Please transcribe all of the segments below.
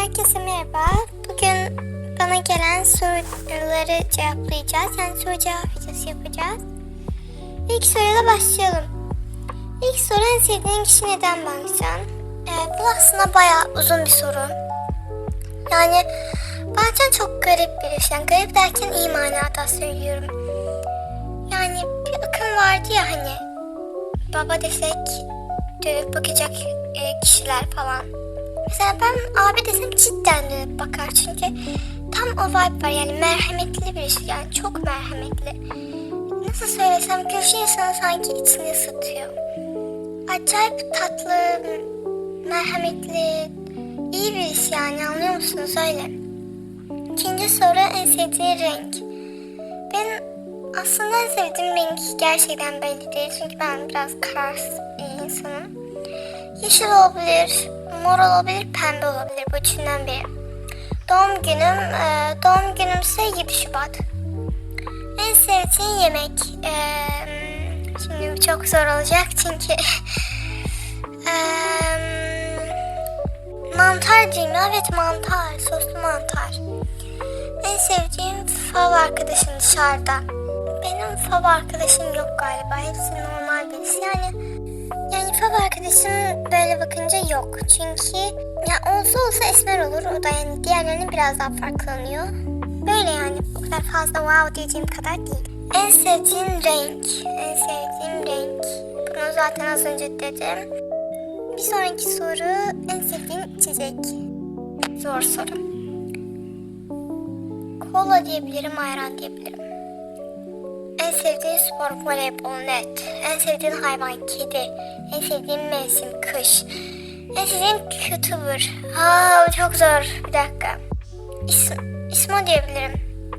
Herkese merhaba. Bugün bana gelen soruları cevaplayacağız. Yani soru cevap videosu yapacağız. İlk soruyla başlayalım. İlk soru en sevdiğin kişi neden Bangcan? Ee, bu aslında bayağı uzun bir soru. Yani Bangcan çok garip bir iş. Yani garip derken iyi manada söylüyorum. Yani bir akım vardı ya hani baba desek dönüp bakacak e, kişiler falan. Mesela ben abi desem cidden dönüp bakar çünkü tam o vibe var yani merhametli bir şey yani çok merhametli. Nasıl söylesem köşe insanı sanki içini ısıtıyor. Acayip tatlı, merhametli, iyi birisi yani anlıyor musunuz öyle. İkinci soru en sevdiği renk. Ben aslında en sevdiğim renk gerçekten belli değil çünkü ben biraz kararsız bir insanım. Yeşil olabilir, mor olabilir, pembe olabilir. Bu üçünden biri. Doğum günüm, e, doğum günüm ise 7 Şubat. En sevdiğin yemek, e, şimdi bu çok zor olacak çünkü e, mantar diyeyim evet mantar, soslu mantar. En sevdiğim fav arkadaşım dışarıda. Benim fav arkadaşım yok galiba. Hepsi normal birisi. Yani yani fav arkadaşım böyle bakınca yok. Çünkü ya olsa olsa esmer olur. O da yani diğerlerinin biraz daha farklanıyor. Böyle yani o kadar fazla wow diyeceğim kadar değil. En sevdiğin renk. En sevdiğim renk. Bunu zaten az önce dedim. Bir sonraki soru en sevdiğin içecek. Zor soru. Kola diyebilirim, ayran diyebilirim. Sevdiğin spor voleybol net. En sevdiğin hayvan kedi. En sevdiğin mevsim kış. En sevdiğin YouTuber. Aa çok zor. Bir dakika. İsm, İsmo diyebilirim.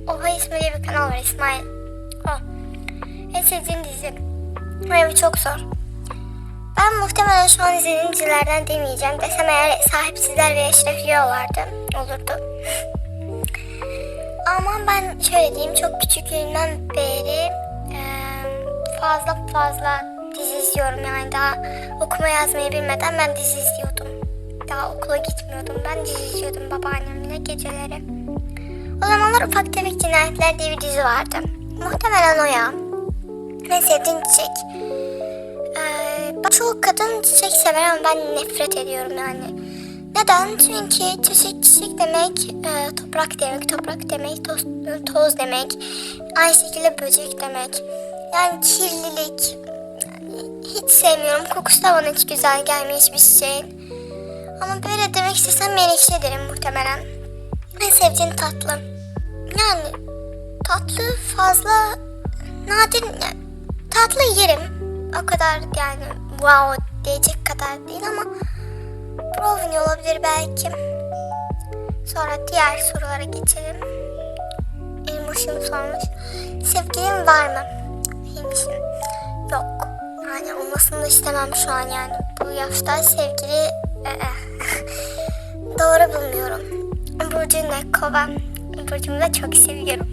Oha İsmo diye bir kanal var İsmail. O. En sevdiğin dizi. Ay bu çok zor. Ben muhtemelen şu an izlediğim dizilerden demeyeceğim. Desem eğer sahipsizler ve Eşref Rüyalardı olurdu. Ama ben şöyle diyeyim çok küçüklüğümden beri fazla fazla dizi izliyorum yani daha okuma yazmayı bilmeden ben dizi izliyordum. Daha okula gitmiyordum ben dizi izliyordum babaannemle geceleri. O zamanlar Ufak Tefek Cinayetler diye bir dizi vardı. Muhtemelen o ya. En sevdiğim çiçek. Ee, çoğu kadın çiçek sever ama ben nefret ediyorum yani. Neden? Çünkü çiçek çiçek demek e, toprak demek, toprak demek, toz, toz demek, aynı şekilde böcek demek. Yani kirlilik. Hiç sevmiyorum. Kokusu da bana hiç güzel gelmiyor hiçbir şeyin. Ama böyle demek istesem menekşe derim muhtemelen. En sevdiğin tatlı. Yani tatlı fazla nadir yani, tatlı yerim. O kadar yani wow diyecek kadar değil ama brownie olabilir belki. Sonra diğer sorulara geçelim. Elmoş'um sormuş. Sevgilin var mı? Elmoş'um yok. Yani olmasını da istemem şu an yani. Bu yaşta sevgili ı-ı. doğru bulmuyorum. Burcu ne? Kova. Burcu'mu da çok seviyorum.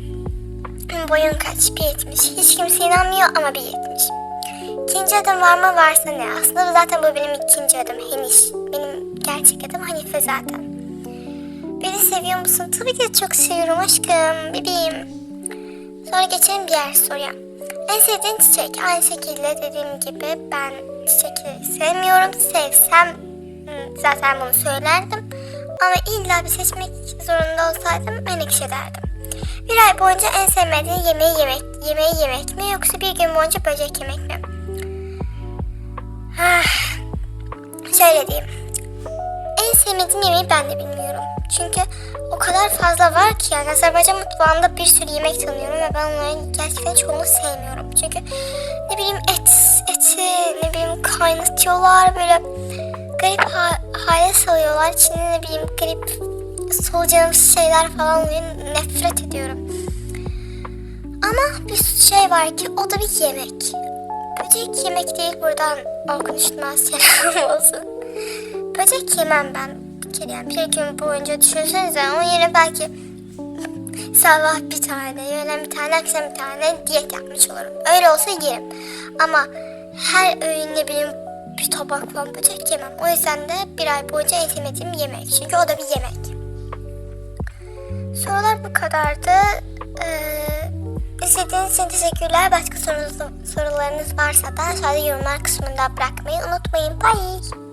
Boyun kaç? 1.70. Hiç kimse inanmıyor ama 1.70. İkinci adım var mı? Varsa ne? Aslında zaten bu benim ikinci adım. Heniş. Benim gerçek adım Hanife zaten. Beni seviyor musun? Tabii ki çok seviyorum aşkım. Bebeğim. Sonra geçelim diğer soruya. En sevdiğin çiçek. Aynı şekilde dediğim gibi ben çiçekleri sevmiyorum. Sevsem zaten bunu söylerdim. Ama illa bir seçmek zorunda olsaydım menekşe derdim. Bir ay boyunca en sevmediğin yemeği yemek, yemeği yemek mi yoksa bir gün boyunca böcek yemek mi? Ah, şöyle diyeyim. Sevmediğim yemeği ben de bilmiyorum. Çünkü o kadar fazla var ki yani Azerbaycan mutfağında bir sürü yemek tanıyorum ve ben onların gerçekten çoğunu sevmiyorum. Çünkü ne bileyim et, eti ne bileyim kaynatıyorlar böyle garip ha- hale salıyorlar. İçinde ne bileyim garip solucanımsı şeyler falan oluyor. Nefret ediyorum. Ama bir şey var ki o da bir yemek. Böcek yemek değil buradan Orkun Üşütmez selam olsun. Böcek yemem ben yani bir gün boyunca düşünsenize onun yerine belki sabah bir tane, öğlen bir tane, akşam bir tane diyet yapmış olurum. Öyle olsa yerim. Ama her öğün ne bileyim bir tabak falan böcek yemem. O yüzden de bir ay boyunca en sevmediğim yemek. Çünkü o da bir yemek. Sorular bu kadardı. Ee, izlediğiniz için teşekkürler. Başka sorularınız varsa da aşağıda yorumlar kısmında bırakmayı unutmayın. Bye.